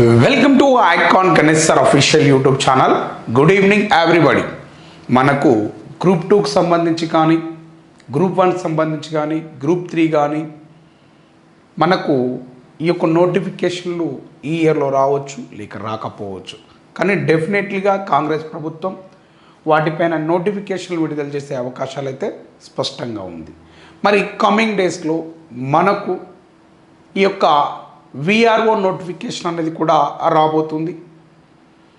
Welcome to icon Ganesh sir official YouTube channel good evening everybody మనకు group టూకి సంబంధించి కానీ గ్రూప్ వన్ సంబంధించి కానీ గ్రూప్ త్రీ కానీ మనకు ఈ యొక్క నోటిఫికేషన్లు ఈ ఇయర్లో రావచ్చు లేక రాకపోవచ్చు. కానీ డెఫినెట్లీగా కాంగ్రెస్ ప్రభుత్వం వాటిపైన నోటిఫికేషన్లు విడుదల చేసే అవకాశాలు అయితే స్పష్టంగా ఉంది. మరి కమింగ్ డేస్లో మనకు ఈ యొక్క విఆర్ఓ నోటిఫికేషన్ అనేది కూడా రాబోతుంది.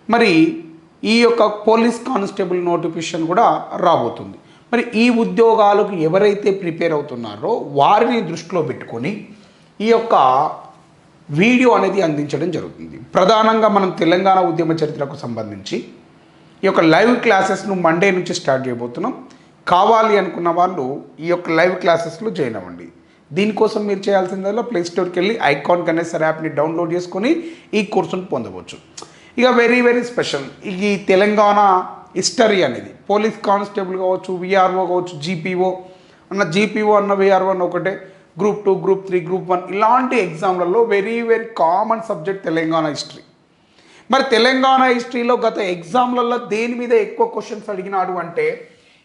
మరి ఈ యొక్క పోలీస్ కానిస్టేబుల్ నోటిఫికేషన్ కూడా రాబోతుంది. మరి ఈ ఉద్యోగాలకు ఎవరైతే ప్రిపేర్ అవుతున్నారో వారిని దృష్టిలో పెట్టుకొని ఈ యొక్క వీడియో అనేది అందించడం జరుగుతుంది. ప్రధానంగా మనం తెలంగాణ ఉద్యమ చరిత్రకు సంబంధించి ఈ యొక్క లైవ్ క్లాసెస్ను మండే నుంచి స్టార్ట్ చేయబోతున్నాం. కావాలి అనుకున్న వాళ్ళు ఈ యొక్క లైవ్ క్లాసెస్లో జాయిన్ అవ్వండి. దీనికోసం మీరు చేయాల్సిందల్లా ప్లే స్టోర్కి వెళ్ళి ఐకాన్ గణేశర్ యాప్ని డౌన్లోడ్ చేసుకొని ఈ కోర్సును పొందవచ్చు. ఇక వెరీ వెరీ స్పెషల్ ఈ తెలంగాణ హిస్టరీ అనేది పోలీస్ కానిస్టేబుల్ కావచ్చు విఆర్ఓ కావచ్చు జీపీఓ అన్న జీపీఓ అన్న విఆర్ఓ అన్న ఒకటే group two group three group one ఇలాంటి ఎగ్జామ్లలో very very common subject Telangana history మరి తెలంగాణ హిస్టరీలో గత ఎగ్జామ్లలో దేని మీద ఎక్కువ క్వశ్చన్స్ అడిగినాడు అంటే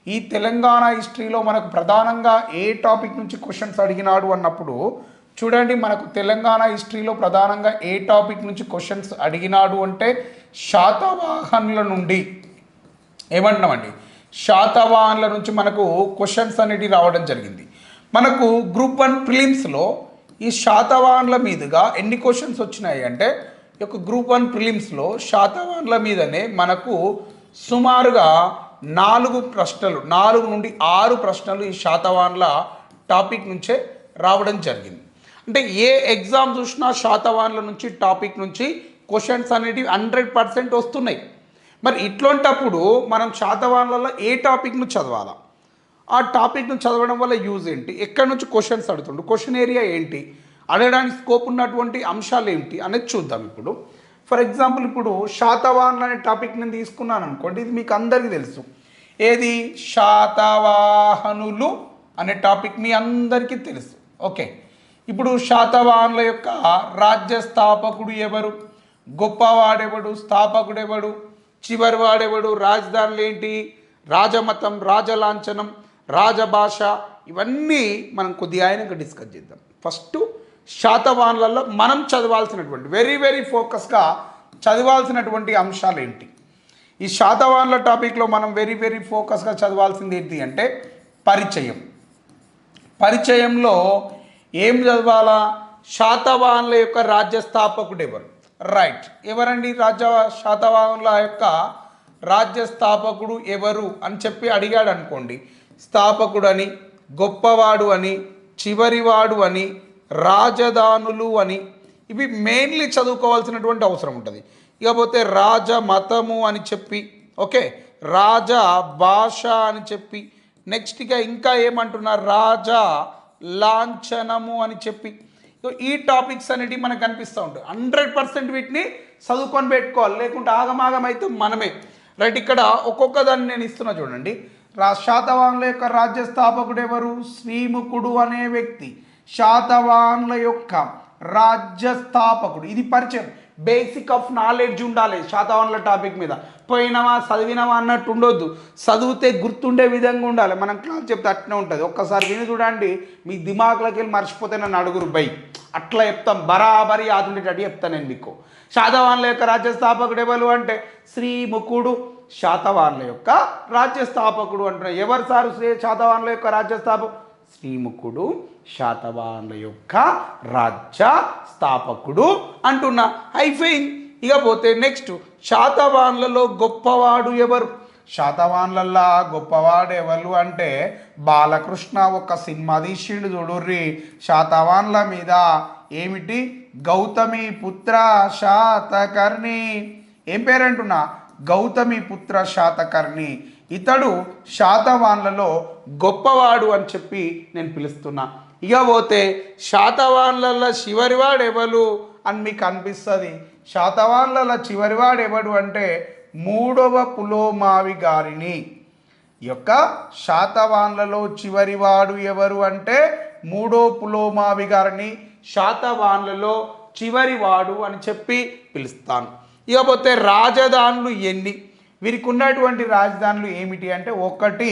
ఈ తెలంగాణ హిస్టరీలో మనకు ప్రధానంగా ఏ టాపిక్ నుంచి క్వశ్చన్స్ అడిగినాడు అన్నప్పుడు చూడండి మనకు తెలంగాణ హిస్టరీలో ప్రధానంగా ఏ టాపిక్ నుంచి క్వశ్చన్స్ అడిగినాడు అంటే శాతవాహనుల నుండి. ఏమంటున్నామండి? శాతవాహనుల నుంచి మనకు క్వశ్చన్స్ అనేటివి రావడం జరిగింది. మనకు గ్రూప్ వన్ ప్రిలిమ్స్లో ఈ శాతవాహనుల మీదుగా ఎన్ని క్వశ్చన్స్ వచ్చినాయి అంటే ఈ యొక్క గ్రూప్ వన్ ప్రిలిమ్స్లో శాతవాహనుల మీదనే మనకు సుమారుగా నాలుగు ప్రశ్నలు నాలుగు నుండి ఆరు ప్రశ్నలు ఈ శాతవాన్ల టాపిక్ నుంచే రావడం జరిగింది. అంటే ఏ ఎగ్జామ్ చూసినా శాతవాన్ల నుంచి టాపిక్ నుంచి క్వశ్చన్స్ అనేటివి హండ్రెడ్ పర్సెంట్ వస్తున్నాయి. మరి ఇట్లాంటప్పుడు మనం శాతవాన్లలో ఏ టాపిక్ను చదవాలా? ఆ టాపిక్ను చదవడం వల్ల యూజ్ ఏంటి? ఎక్కడి నుంచి క్వశ్చన్స్ అడుగుతుండు? క్వశ్చన్ ఏరియా ఏంటి? అడగడానికి స్కోప్ ఉన్నటువంటి అంశాలు ఏంటి? అనేది చూద్దాం ఇప్పుడు. ఫర్ ఎగ్జాంపుల్ ఇప్పుడు శాతవాహనులు అనే టాపిక్ నేను తీసుకున్నాను అనుకోండి ఇది మీకు అందరికీ తెలుసు. ఏది? శాతవాహనులు అనే టాపిక్ మీ అందరికీ తెలుసు. ఓకే. ఇప్పుడు శాతవాహనుల యొక్క రాజ్య స్థాపకుడు ఎవరు? గొప్పవాడెవడు? స్థాపకుడు ఎవడు చివరి వాడెవడు రాజధానులు ఏంటి? రాజమతం రాజలాంఛనం రాజభాష ఇవన్నీ మనం కొద్దిగా ఆయనకు డిస్కస్ చేద్దాం. ఫస్ట్ శాతవాహనులలో మనం చదవాల్సినటువంటి వెరీ వెరీ ఫోకస్గా చదవాల్సినటువంటి అంశాలు ఏంటి? ఈ శాతవాన్ల టాపిక్లో మనం వెరీ వెరీ ఫోకస్గా చదవాల్సింది ఏంటి అంటే పరిచయం. పరిచయంలో ఏం చదవాలా? శాతవాహనుల యొక్క రాజ్య స్థాపకుడు ఎవరు? రైట్ ఎవరండి రాజ్య శాతవాహనుల యొక్క రాజ్య స్థాపకుడు ఎవరు అని చెప్పి అడిగాడు అనుకోండి. స్థాపకుడు అని గొప్పవాడు అని చివరివాడు అని రాజధానులు అని ఇవి మెయిన్లీ చదువుకోవాల్సినటువంటి అవసరం ఉంటుంది. ఇకపోతే రాజ మతము అని చెప్పి ఓకే రాజ భాష అని చెప్పి నెక్స్ట్గా ఇంకా ఏమంటున్నారు? రాజా లాంఛనము అని చెప్పి. ఈ టాపిక్స్ అనేటివి మనకు కనిపిస్తూ ఉంటాయి. హండ్రెడ్ పర్సెంట్ వీటిని చదువుకొని పెట్టుకోవాలి. లేకుంటే ఆగమాగం అయితే మనమే. రైట్ ఇక్కడ ఒక్కొక్క దాన్ని నేను ఇస్తున్నా చూడండి. రా శాతవాన్ల యొక్క రాజ్య స్థాపకుడు ఎవరు? శ్రీముఖుడు అనే వ్యక్తి. శాతవాన్ల యొక్క రాజ్య స్థాపకుడు ఇది పరిచయం. బేసిక్ ఆఫ్ నాలెడ్జ్ ఉండాలి. శాతవాహనుల టాపిక్ మీద. పోయినావా చదివినావా అన్నట్టు ఉండొద్దు. చదివితే గుర్తుండే విధంగా ఉండాలి. మనం క్లాస్ చెప్తే అట్నే ఉంటుంది. ఒక్కసారి విని చూడండి. మీ దిమాగ్లోకి వెళ్ళి మర్చిపోతే నన్ను అడుగురు. బై. అట్లా చెప్తాం. బరాబరి ఆదుండేటట్టు చెప్తాను నేను మీకు. శాతవాహనుల యొక్క రాజ్యస్థాపకుడు ఎవరు అంటే? శ్రీముఖుడు శాతవాహనుల యొక్క రాజ్యస్థాపకుడు అంటున్నాడు ఎవరు సారు శ్రీ శాతవాహనుల యొక్క రాజ్యస్థాపకుడు శ్రీముఖుడు శాతవాహనుల యొక్క రాజ్య స్థాపకుడు అంటున్నా. అయిపోయింది. ఇక పోతే నెక్స్ట్ శాతవాహనులలో గొప్పవాడు ఎవరు? శాతవాన్లల్లా గొప్పవాడు ఎవరు అంటే బాలకృష్ణ ఒక సినిమా తీసిండు చూడుర్రి. శాతవాన్ల మీద ఏమిటి? గౌతమి పుత్ర శాతకర్ణి. ఏం పేరంటున్నా? గౌతమి పుత్ర శాతకర్ణి. ఇతడు శాతవాన్లలో గొప్పవాడు అని చెప్పి నేను పిలుస్తున్నా. ఇక పోతే శాతవాన్లలో చివరివాడు ఎవరు అని మీకు అనిపిస్తుంది? శాతవాన్లలో చివరివాడు ఎవడు అంటే మూడవ పులోమావి గారిని. ఈ యొక్క శాతవాన్లలో చివరివాడు ఎవరు అంటే మూడో పులోమావి గారిని శాతవాన్లలో చివరి వాడు అని చెప్పి పిలుస్తాను. ఇకపోతే రాజధానులు ఎన్ని? వీరికి ఉన్నటువంటి రాజధానులు ఏమిటి అంటే ఒకటి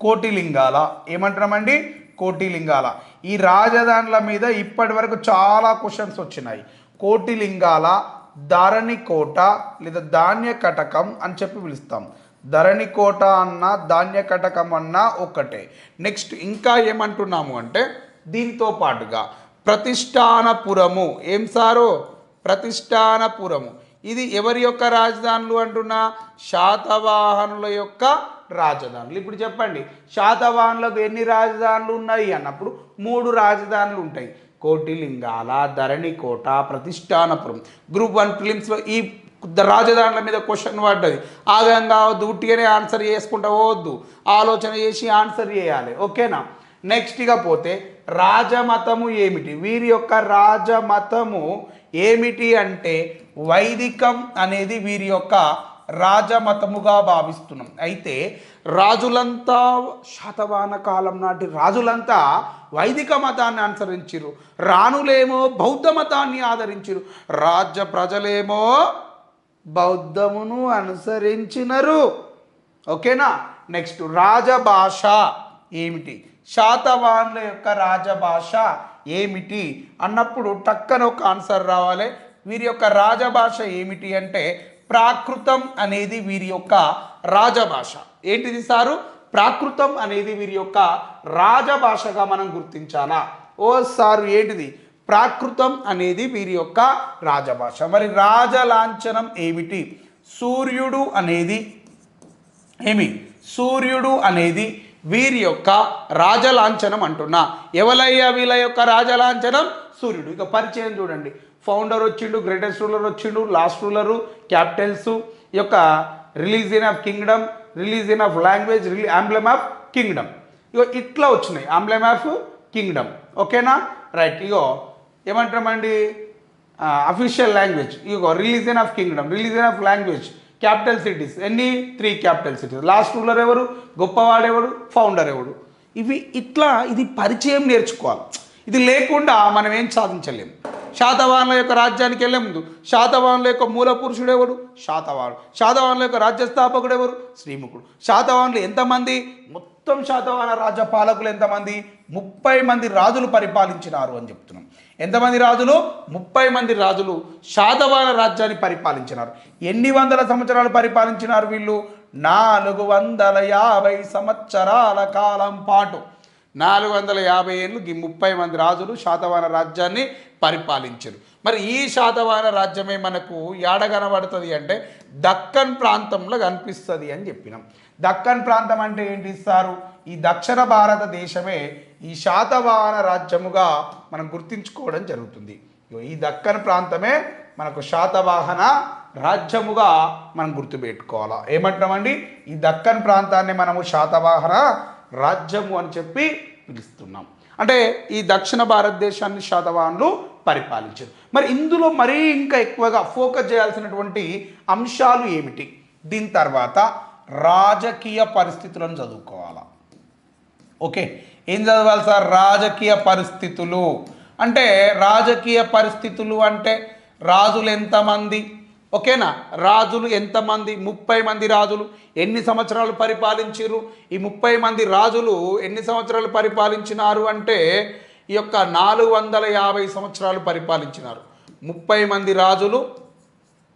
కోటిలింగాల. ఏమంటున్నామండి? కోటిలింగాల. ఈ రాజధానుల మీద ఇప్పటి వరకు చాలా క్వశ్చన్స్ వచ్చినాయి. కోటిలింగాల ధరణి కోట లేదా ధాన్య కటకం అని చెప్పి పిలుస్తాం. ధరణి కోట అన్న ధాన్య కటకం అన్న ఒక్కటే నెక్స్ట్ ఇంకా ఏమంటున్నాము అంటే దీంతో పాటుగా ప్రతిష్టానపురము. ఏం సారు? ప్రతిష్టానపురము. ఇది ఎవరి యొక్క రాజధానులు అంటున్నా? శాతవాహనుల యొక్క రాజధానులు. ఇప్పుడు చెప్పండి శాతవాహనులకు ఎన్ని రాజధానులు ఉన్నాయి అన్నప్పుడు మూడు రాజధానులు ఉంటాయి. కోటిలింగాల ధరణికోట ప్రతిష్టానపురం. గ్రూప్ వన్ ఫిలిమ్స్లో ఈ రాజధానుల మీద క్వశ్చన్ పడ్డది. ఆగంగా అవద్దు ఉట్టిగానే ఆన్సర్ చేసుకుంటా పోవద్దు ఆలోచన చేసి ఆన్సర్ చేయాలి. ఓకేనా? నెక్స్ట్ ఇక పోతే రాజమతము ఏమిటి? వీరి యొక్క రాజమతము ఏమిటి అంటే వైదికం అనేది వీరి యొక్క రాజమతముగా భావిస్తున్నాం. అయితే రాజులంతా శతవాన కాలం నాటి రాజులంతా వైదిక మతాన్ని అనుసరించిరు. రాణులేమో బౌద్ధ మతాన్ని ఆదరించిరు. రాజ్య ప్రజలేమో బౌద్ధమును అనుసరించినరు. ఓకేనా? నెక్స్ట్ రాజభాష ఏమిటి? శాతవాన్ల యొక్క రాజభాష ఏమిటి? అన్నప్పుడు టక్కన ఒక ఆన్సర్ రావాలి. వీరి యొక్క రాజభాష ఏమిటి అంటే ప్రాకృతం అనేది వీరి యొక్క రాజభాష. ఏంటిది సారు? ప్రాకృతం అనేది వీరి యొక్క రాజభాషగా మనం గుర్తించాలా? ఓ సారు ఏంటిది? ప్రాకృతం అనేది వీరి యొక్క రాజభాష. మరి రాజలాంఛనం ఏమిటి? సూర్యుడు అనేది ఏమి? సూర్యుడు అనేది వీరి యొక్క రాజలాంఛనం అంటున్నా. ఎవలయ్యా వీళ్ళ యొక్క రాజలాంఛనం? సూర్యుడు. ఇక పరిచయం చూడండి. ఫౌండర్ వచ్చిండు గ్రేటెస్ట్ రూలర్ వచ్చిండు లాస్ట్ రూలరు క్యాపిటల్స్ ఈ యొక్క religion of kingdom religion of language really emblem of kingdom ఇగో ఇట్లా వచ్చినాయి. ఆంబ్లెమ్ ఆఫ్ కింగ్డమ్ ఓకేనా? రైట్ ఇగో ఏమంటామండి? Official language ego religion of kingdom religion of language capital cities. ఎన్ని? Three capital cities. Last ruler ఎవరు? గొప్పవాడెవడు ఫౌండర్ ఎవడు? ఇవి ఇట్లా ఇది పరిచయం నేర్చుకోవాలి. ఇది లేకుండా మనం ఏం సాధించలేము శాతవాహనుల యొక్క రాజ్యానికి వెళ్ళే ముందు శాతవాహనుల యొక్క మూల పురుషుడు ఎవడు? శాతవాహనుడు. శాతవాహనుల యొక్క రాజ్యస్థాపకుడు ఎవరు? శ్రీముఖుడు. శాతవాహనులు ఎంతమంది? మొత్తం శాతవాహన రాజ్య పాలకులు ఎంతమంది? ముప్పై మంది రాజులు పరిపాలించినారు అని చెప్తున్నాం. ఎంతమంది రాజులు? ముప్పై మంది రాజులు శాతవాహన రాజ్యాన్ని పరిపాలించినారు. ఎన్ని వందల సంవత్సరాలు పరిపాలించినారు వీళ్ళు? నాలుగు వందల యాభై సంవత్సరాల కాలం పాటు. నాలుగు వందల యాభై ఏళ్ళు ఈ ముప్పై మంది రాజులు శాతవాహన రాజ్యాన్ని పరిపాలించారు. మరి ఈ శాతవాహన రాజ్యమే మనకు ఏడ కనబడుతుంది అంటే దక్కన్ ప్రాంతంలో కనిపిస్తుంది అని చెప్పినాం. దక్కన్ ప్రాంతం అంటే ఏంటి ఇస్తారు? ఈ దక్షిణ భారతదేశమే ఈ శాతవాహన రాజ్యముగా మనం గుర్తించుకోవడం జరుగుతుంది. ఈ దక్కన్ ప్రాంతమే మనకు శాతవాహన రాజ్యముగా మనం గుర్తుపెట్టుకోవాలా? ఏమంటున్నామండి? ఈ దక్కన్ ప్రాంతాన్ని మనము శాతవాహన రాజ్యము అని చెప్పి పిలుస్తున్నాం. అంటే ఈ దక్షిణ భారతదేశాన్ని శాతవాహనులు పరిపాలించారు. మరి ఇందులో మరీ ఇంకా ఎక్కువగా ఫోకస్ చేయాల్సినటువంటి అంశాలు ఏమిటి? దీని తర్వాత రాజకీయ పరిస్థితులను చదువుకోవాలా? ఓకే ఏం చదవాలి సార్? రాజకీయ పరిస్థితులు. అంటే రాజకీయ పరిస్థితులు అంటే రాజులు ఎంతమంది? ఓకేనా? రాజులు ఎంతమంది? ముప్పై మంది రాజులు ఎన్ని సంవత్సరాలు పరిపాలించారు ఈ ముప్పై మంది రాజులు ఎన్ని సంవత్సరాలు పరిపాలించినారు అంటే ఈ యొక్క నాలుగు వందల యాభై సంవత్సరాలు పరిపాలించినారు. ముప్పై మంది రాజులు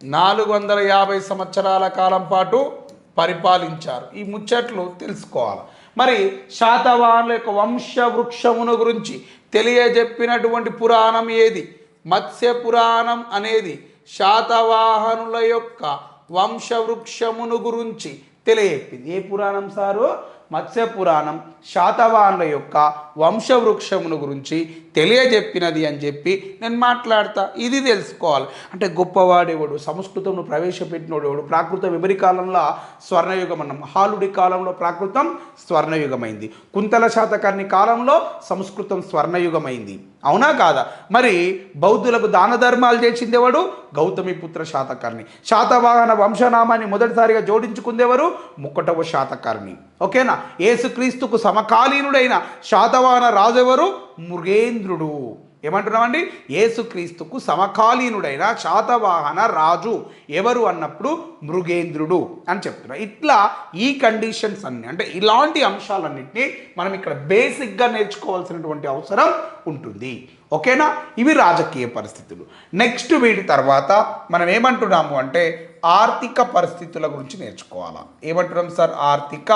నాలుగు వందల యాభై సంవత్సరాల కాలం పాటు పరిపాలించారు. ఈ ముచ్చట్లు తెలుసుకోవాలి. మరి శాతవాహనుల యొక్క వంశ వృక్షమును గురించి తెలియజెప్పినటువంటి పురాణం ఏది? మత్స్య పురాణం అనేది శాతవాహనుల యొక్క వంశవృక్షమును గురించి తెలియజెప్పింది. ఏ పురాణం సారు? మత్స్య పురాణం. శాతవాహనుల యొక్క వంశవృక్షమును గురించి తెలియజెప్పినది అని చెప్పి నేను మాట్లాడతా. ఇది తెలుసుకోవాలి. అంటే గొప్పవాడేవాడు? సంస్కృతంను ప్రవేశపెట్టినోడు ఎవడు? ప్రాకృతం ఎవరి కాలంలో స్వర్ణయుగం అన్నాం హాలుడి కాలంలో ప్రాకృతం స్వర్ణయుగమైంది. కుంతల శాతకర్ణి కాలంలో సంస్కృతం స్వర్ణయుగమైంది. అవునా కాదా? మరి బౌద్ధులకు దాన ధర్మాలు చేసిందేవాడు గౌతమి పుత్ర శాతకర్ణి. శాతవాహన వంశనామాన్ని మొదటిసారిగా జోడించుకుందేవారు ముక్కటవ శాతకర్ణి. ఓకేనా? ఏసుక్రీస్తుకు సమకాలీనుడైన శాతవాహన రాజెవరు మృగేంద్రుడు ఏమంటున్నామండి? యేసుక్రీస్తుకు సమకాలీనుడైన శాతవాహన రాజు ఎవరు అన్నప్పుడు మృగేంద్రుడు అని చెప్తున్నారు ఇట్లా ఈ కండిషన్స్ అన్ని అంటే ఇలాంటి అంశాలన్నింటినీ మనం ఇక్కడ బేసిక్గా నేర్చుకోవాల్సినటువంటి అవసరం ఉంటుంది. ఓకేనా? ఇవి రాజకీయ పరిస్థితులు. నెక్స్ట్ వీటి తర్వాత మనం ఏమంటున్నాము అంటే ఆర్థిక పరిస్థితుల గురించి నేర్చుకోవాలా? ఏమంటున్నాం సార్? ఆర్థిక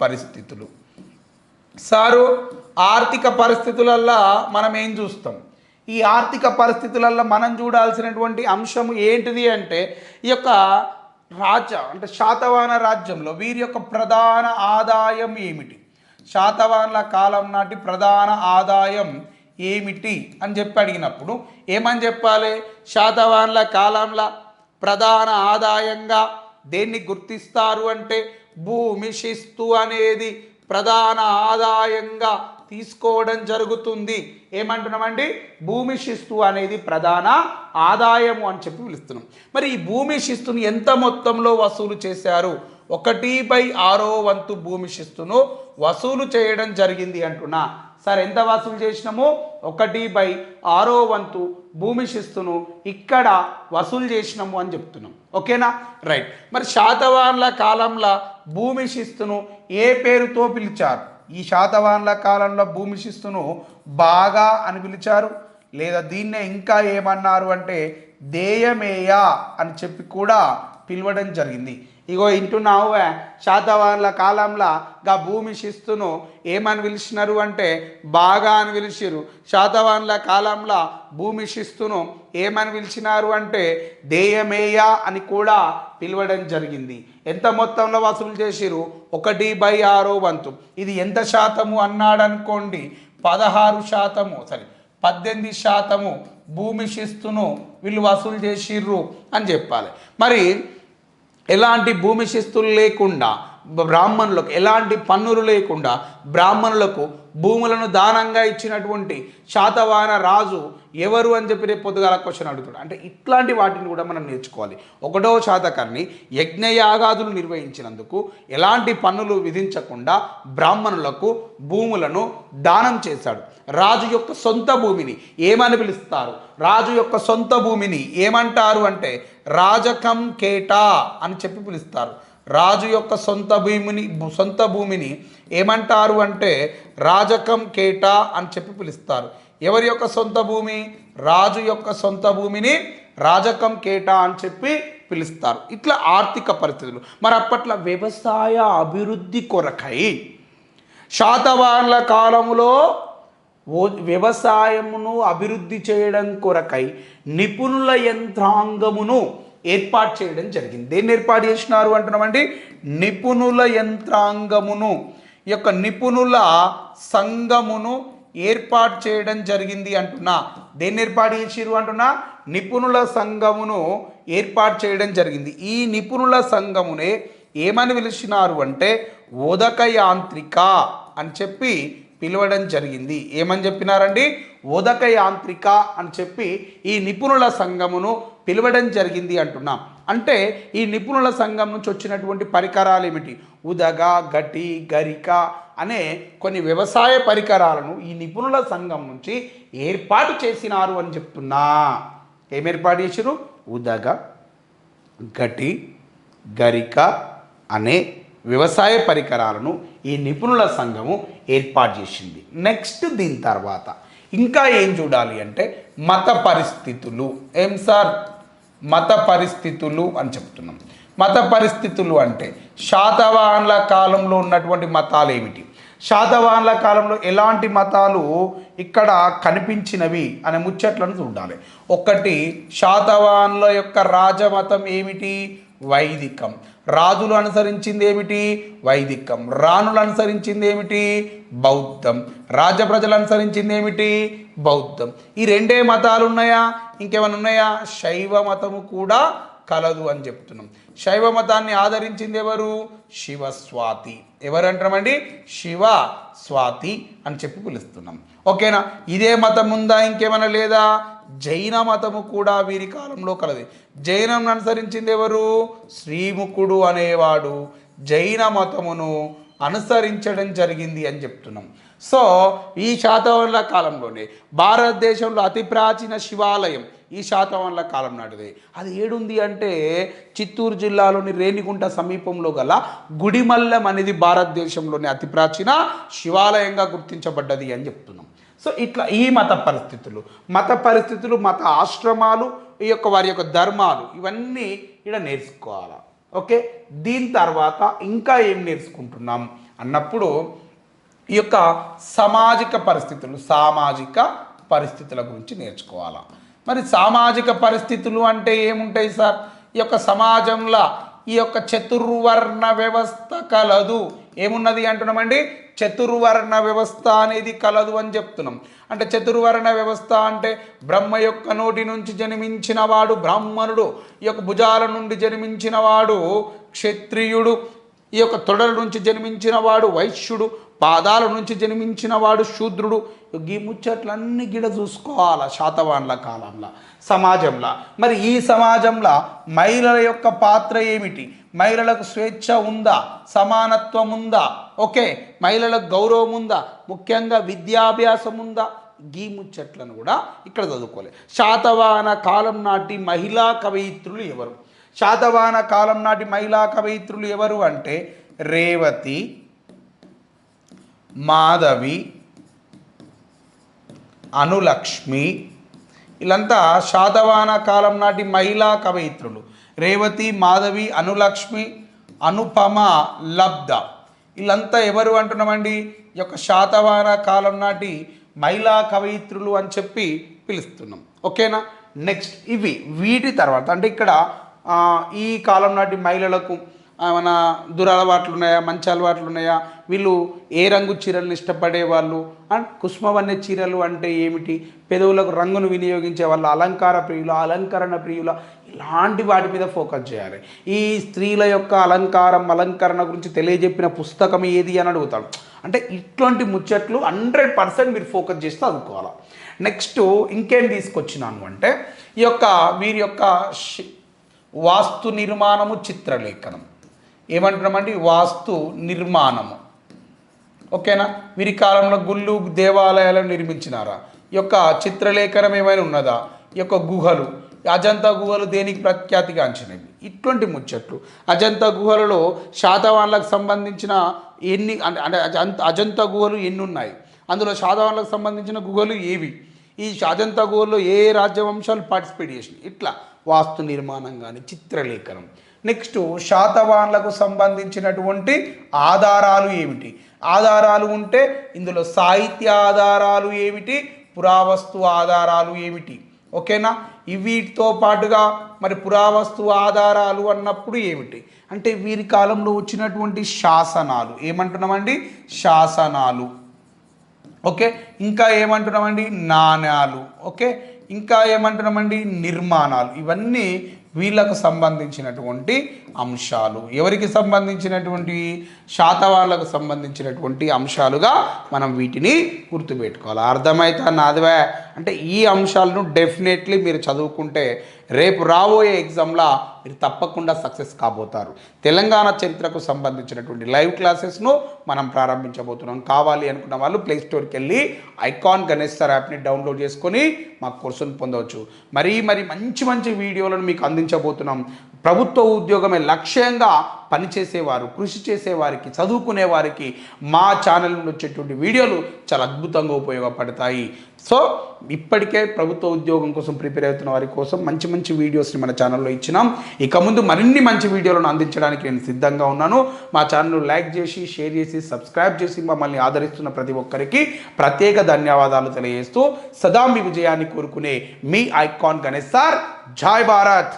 పరిస్థితులు. సారు ఆర్థిక పరిస్థితులల్లో మనం ఏం చూస్తాం? ఈ ఆర్థిక పరిస్థితులల్లో మనం చూడాల్సినటువంటి అంశం ఏంటిది అంటే ఈ యొక్క రాజ అంటే శాతవాహన రాజ్యంలో వీరి యొక్క ప్రధాన ఆదాయం ఏమిటి? శాతవాహనుల కాలం నాటి ప్రధాన ఆదాయం ఏమిటి అని చెప్పి అడిగినప్పుడు ఏమని చెప్పాలి? శాతవాహనుల కాలంలో ప్రధాన ఆదాయంగా దేన్ని గుర్తిస్తారు అంటే భూమి శిస్తు అనేది ప్రధాన ఆదాయంగా తీసుకోవడం జరుగుతుంది. ఏమంటున్నామండి? భూమి శిస్తు అనేది ప్రధాన ఆదాయము అని చెప్పి పిలుస్తున్నాం. మరి ఈ భూమి శిస్తుని ఎంత మొత్తంలో వసూలు చేశారు? ఒకటి బై ఆరో వంతు భూమి శిస్తును వసూలు చేయడం జరిగింది అంటున్నా. సార్ ఎంత వసూలు చేసినాము? ఒకటి బై ఆరో వంతు భూమి శిస్తును ఇక్కడ వసూలు చేసినాము అని చెప్తున్నాం. ఓకేనా? రైట్. మరి శాతవాహనుల కాలంలో భూమి శిస్తును ఏ పేరుతో పిలిచారు? ఈ శాతవాహనుల కాలంలో భూమి శిస్తును బాగా అని పిలిచారు? లేదా దీన్నే ఇంకా ఏమన్నారు అంటే దేయమేయ అని చెప్పి కూడా పిలవడం జరిగింది. ఇగో ఇంటున్నావు శాతవాహనుల కాలంలో గా భూమి శిస్తును ఏమని పిలిచినారు అంటే బాగా అని పిలిచిరు. శాతవాహనుల కాలంలో భూమి శిస్తును ఏమని పిలిచినారు అంటే దేయమేయ అని కూడా పిలవడం జరిగింది. ఎంత మొత్తంలో వసూలు చేసిరు? ఒకటి బై ఆరో వంతు. ఇది ఎంత శాతము అన్నాడు అనుకోండి పదహారు శాతము సరే పద్దెనిమిది శాతము భూమి శిస్తును వీళ్ళు వసూలు చేసిర్రు అని చెప్పాలి. మరి ఎలాంటి భూమి శిస్తులు లేకుండా బ్రాహ్మణులకు ఎలాంటి పన్నులు లేకుండా బ్రాహ్మణులకు భూములను దానంగా ఇచ్చినటువంటి శాతవాహన రాజు ఎవరు అని చెప్పి రేపు పొద్దుగాల క్వశ్చన్ అడుగుతాడు. అంటే ఇట్లాంటి వాటిని కూడా మనం నేర్చుకోవాలి. ఒకటో శాతకర్ణి యజ్ఞయాగాదులు నిర్వహించినందుకు ఎలాంటి పన్నులు విధించకుండా బ్రాహ్మణులకు భూములను దానం చేశాడు. రాజు యొక్క సొంత భూమిని ఏమని పిలుస్తారు? రాజు యొక్క సొంత భూమిని ఏమంటారు అంటే రాజకం కేటా అని చెప్పి పిలుస్తారు. రాజు యొక్క సొంత భూమిని సొంత భూమిని ఏమంటారు అంటే రాజకం కేటా అని చెప్పి పిలుస్తారు. ఎవరి యొక్క సొంత భూమి? రాజు యొక్క సొంత భూమిని రాజకం కేటా అని చెప్పి పిలుస్తారు. ఇట్లా ఆర్థిక పరిస్థితులు. మరి అప్పట్లో వ్యవసాయ అభివృద్ధి కొరకై శాతవాహనుల కాలంలో ఓ వ్యవసాయమును అభివృద్ధి చేయడం కొరకై నిపుణుల యంత్రాంగమును ఏర్పాటు చేయడం జరిగింది. దేన్ని ఏర్పాటు చేసినారు అంటున్నామండి? నిపుణుల యంత్రాంగమును. యొక్క నిపుణుల సంఘమును ఏర్పాటు చేయడం జరిగింది అంటున్నా. దేన్ని ఏర్పాటు చేసిరు అంటున్నా? నిపుణుల సంఘమును ఏర్పాటు చేయడం జరిగింది. ఈ నిపుణుల సంఘమునే ఏమని పిలిచినారు అంటే ఉదక యాంత్రిక అని చెప్పి పిలవడం జరిగింది. ఏమని చెప్పినారండి? ఉదక యాంత్రిక అని చెప్పి ఈ నిపుణుల సంఘమును పిలవడం జరిగింది అంటున్నాం. అంటే ఈ నిపుణుల సంఘం నుంచి వచ్చినటువంటి పరికరాలు ఏమిటి? ఉదగ గటి గరిక అనే కొన్ని వ్యవసాయ పరికరాలను ఈ నిపుణుల సంఘం నుంచి ఏర్పాటు చేసినారు అని చెప్తున్నా. ఏం ఏర్పాటు చేసిరు ఉదగ గటి గరిక అనే వ్యవసాయ పరికరాలను ఈ నిపుణుల సంఘము ఏర్పాటు చేసింది. నెక్స్ట్ దీని తర్వాత ఇంకా ఏం చూడాలి అంటే మత పరిస్థితులు. ఏం సార్? మత పరిస్థితులు అని చెప్తున్నాం. మత పరిస్థితులు అంటే శాతవాహనుల కాలంలో ఉన్నటువంటి మతాలు ఏమిటి? శాతవాహనుల కాలంలో ఎలాంటి మతాలు ఇక్కడ కనిపించినవి అనే ముచ్చట్లను చూడాలి. ఒకటి శాతవాహనుల యొక్క రాజమతం ఏమిటి? వైదికం. రాజులు అనుసరించింది ఏమిటి? వైదికం. రాణులు అనుసరించింది ఏమిటి? బౌద్ధం. రాజప్రజలు అనుసరించింది ఏమిటి? బౌద్ధం. ఈ రెండే మతాలు ఉన్నాయా? ఇంకేమైనా ఉన్నాయా? శైవ మతము కూడా కలదు అని చెప్తున్నాం. శైవ మతాన్ని ఆదరించింది ఎవరు? శివస్వాతి ఎవరు అంటామండి? శివ స్వాతి అని చెప్పి పిలుస్తున్నాం. ఓకేనా? ఇదే మతం ఉందా? ఇంకేమైనా లేదా? జైన మతము కూడా వీరి కాలంలో కలది. జైనం అనుసరించింది ఎవరు? శ్రీముఖుడు అనేవాడు. జైన మతమును అనుసరించడం జరిగింది అని చెప్తున్నాం. సో ఈ శాతవాహనుల కాలంలోనే భారతదేశంలో అతి ప్రాచీన శివాలయం ఈ శాతవాహనుల కాలం నాటిది. అది ఏడుంది అంటే చిత్తూరు జిల్లాలోని రేణిగుంట సమీపంలో గల గుడిమల్లం అనేది భారతదేశంలోని అతి ప్రాచీన శివాలయంగా గుర్తించబడ్డది అని చెప్తున్నాం. సో ఇట్లా ఈ మత పరిస్థితులు మత పరిస్థితులు మత ఆశ్రమాలు ఈ యొక్క వారి యొక్క ధర్మాలు ఇవన్నీ ఇక్కడ నేర్చుకోవాలి? ఓకే? దీని తర్వాత ఇంకా ఏం నేర్చుకుంటున్నాం? అన్నప్పుడు ఈ యొక్క సామాజిక పరిస్థితులు సామాజిక పరిస్థితుల గురించి నేర్చుకోవాలా? మరి సామాజిక పరిస్థితులు అంటే ఏముంటాయి సార్? ఈ యొక్క సమాజంలో ఈ యొక్క చతుర్వర్ణ వ్యవస్థ కలదు. ఏమున్నది అంటున్నామండి? చతుర్వర్ణ వ్యవస్థ అనేది కలదు అని చెప్తున్నాం. అంటే చతుర్వర్ణ వ్యవస్థ అంటే బ్రహ్మ యొక్క నోటి నుంచి జన్మించిన వాడు బ్రాహ్మణుడు ఈ యొక్క భుజాల నుండి జన్మించిన వాడు క్షత్రియుడు ఈ యొక్క తొడల నుంచి జన్మించిన వాడు వైశ్యుడు పాదాల నుంచి జన్మించిన వాడు శూద్రుడు. ఈ ముచ్చట్లన్నీ గిడ చూసుకోవాలా శాతవాన్ల కాలంలో సమాజంలో? మరి ఈ సమాజంలో మహిళల యొక్క పాత్ర ఏమిటి? మహిళలకు స్వేచ్ఛ ఉందా? సమానత్వం ఉందా? ఓకే మహిళలకు గౌరవం ఉందా? ముఖ్యంగా విద్యాభ్యాసం ఉందా? గీ ముచ్చట్లను కూడా ఇక్కడ చదువుకోవాలి. శాతవాహన కాలం నాటి మహిళా కవయిత్రులు ఎవరు? శాతవాహన కాలం నాటి మహిళా కవయిత్రులు ఎవరు అంటే రేవతి మాధవి అనులక్ష్మి. వీళ్ళంతా శాతవాహన కాలం నాటి మహిళా కవయిత్రులు. రేవతి మాధవి అనులక్ష్మి అనుపమ లబ్ధ. వీళ్ళంతా ఎవరు అంటున్నామండి? ఈ యొక్క శాతవాహన కాలం నాటి మహిళా కవయిత్రులు అని చెప్పి పిలుస్తున్నాం. ఓకేనా? నెక్స్ట్ ఇవి వీటి తర్వాత. అంటే ఇక్కడ ఈ కాలం నాటి మహిళలకు ఏమైనా దురలవాట్లు ఉన్నాయా మంచి అలవాట్లు ఉన్నాయా వీళ్ళు ఏ రంగు చీరలను ఇష్టపడే వాళ్ళు? అండ్ కుష్మవన్య చీరలు అంటే ఏమిటి? పెదవులకు రంగును వినియోగించే వాళ్ళ అలంకార ప్రియుల అలంకరణ ప్రియుల ఇలాంటి వాటి మీద ఫోకస్ చేయాలి. ఈ స్త్రీల యొక్క అలంకారం అలంకరణ గురించి తెలియజెప్పిన పుస్తకం ఏది అని అడుగుతాడు అంటే ఇట్లాంటి ముచ్చట్లు హండ్రెడ్ పర్సెంట్ మీరు ఫోకస్ చేస్తే చదువుకోవాలి. నెక్స్ట్ ఇంకేం తీసుకొచ్చినాను అంటే ఈ యొక్క వీరి యొక్క వాస్తు నిర్మాణము చిత్రలేఖనం. ఏమంటున్నామండి? వాస్తు నిర్మాణము. ఓకేనా? వీరి కాలంలో గుళ్ళు దేవాలయాలను నిర్మించినారా? ఈ యొక్క చిత్రలేఖనం ఏమైనా ఉన్నదా? ఈ యొక్క గుహలు. అజంతా గుహలు దేనికి ప్రఖ్యాతిగాంచినవి ఇటువంటి ముచ్చట్లు. అజంతా గుహలలో శాతవాన్లకు సంబంధించిన ఎన్ని అంటే అంటే అజంత అజంతా గుహలు ఎన్ని ఉన్నాయి అందులో శాతవాన్లకు సంబంధించిన గుహలు ఏవి? ఈ అజంతా గుహల్లో ఏ ఏ రాజ్యవంశాలు పార్టిసిపేట్ చేసినాయి? ఇట్లా వాస్తు నిర్మాణం కానీ చిత్రలేఖనం. నెక్స్ట్ శాతవాన్లకు సంబంధించినటువంటి ఆధారాలు ఏమిటి? ఆధారాలు ఉంటే ఇందులో సాహిత్య ఆధారాలు ఏమిటి? పురావస్తు ఆధారాలు ఏమిటి? ఓకేనా? వీటితో పాటుగా మరి పురావస్తు ఆధారాలు అన్నప్పుడు ఏమిటి? అంటే వీరి కాలంలో వచ్చినటువంటి శాసనాలు. ఏమంటున్నామండి? శాసనాలు. ఓకే? ఇంకా ఏమంటున్నామండి? నాణ్యాలు ఓకే? ఇంకా ఏమంటున్నామండి? నిర్మాణాలు. ఇవన్నీ వీళ్ళకు సంబంధించినటువంటి అంశాలు. ఎవరికి సంబంధించినటువంటి? శాతవాళ్ళకు సంబంధించినటువంటి అంశాలుగా మనం వీటిని గుర్తుపెట్టుకోవాలి. అర్థమైతే నాదివే? అంటే ఈ అంశాలను డెఫినెట్లీ మీరు చదువుకుంటే రేపు రాబోయే ఎగ్జామ్లో మీరు తప్పకుండా సక్సెస్ కాబోతారు. తెలంగాణ చరిత్రకు సంబంధించినటువంటి లైవ్ క్లాసెస్ను మనం ప్రారంభించబోతున్నాం. కావాలి అనుకున్న వాళ్ళు ప్లే స్టోర్కి వెళ్ళి ఐకాన్ గణేష్ సార్ యాప్ని డౌన్లోడ్ చేసుకొని మా కోర్సును పొందవచ్చు. మరీ మరి మంచి మంచి వీడియోలను మీకు అందించబోతున్నాం. ప్రభుత్వ ఉద్యోగమే లక్ష్యంగా పనిచేసేవారు కృషి చేసేవారికి చదువుకునే వారికి మా ఛానల్ నుండి వచ్చేటువంటి వీడియోలు చాలా అద్భుతంగా ఉపయోగపడతాయి. సో ఇప్పటికే ప్రభుత్వ ఉద్యోగం కోసం ప్రిపేర్ అవుతున్న వారి కోసం మంచి మంచి వీడియోస్ని మన ఛానల్లో ఇచ్చినాం. ఇక ముందు మరిన్ని మంచి వీడియోలను అందించడానికి నేను సిద్ధంగా ఉన్నాను. మా ఛానల్ లైక్ చేసి షేర్ చేసి సబ్స్క్రైబ్ చేసి మమ్మల్ని ఆదరిస్తున్న ప్రతి ఒక్కరికి ప్రత్యేక ధన్యవాదాలు తెలియజేస్తూ సదా మీ విజయాన్ని కోరుకునే మీ ఐకాన్ గణేష్ సార్. జై భారత్!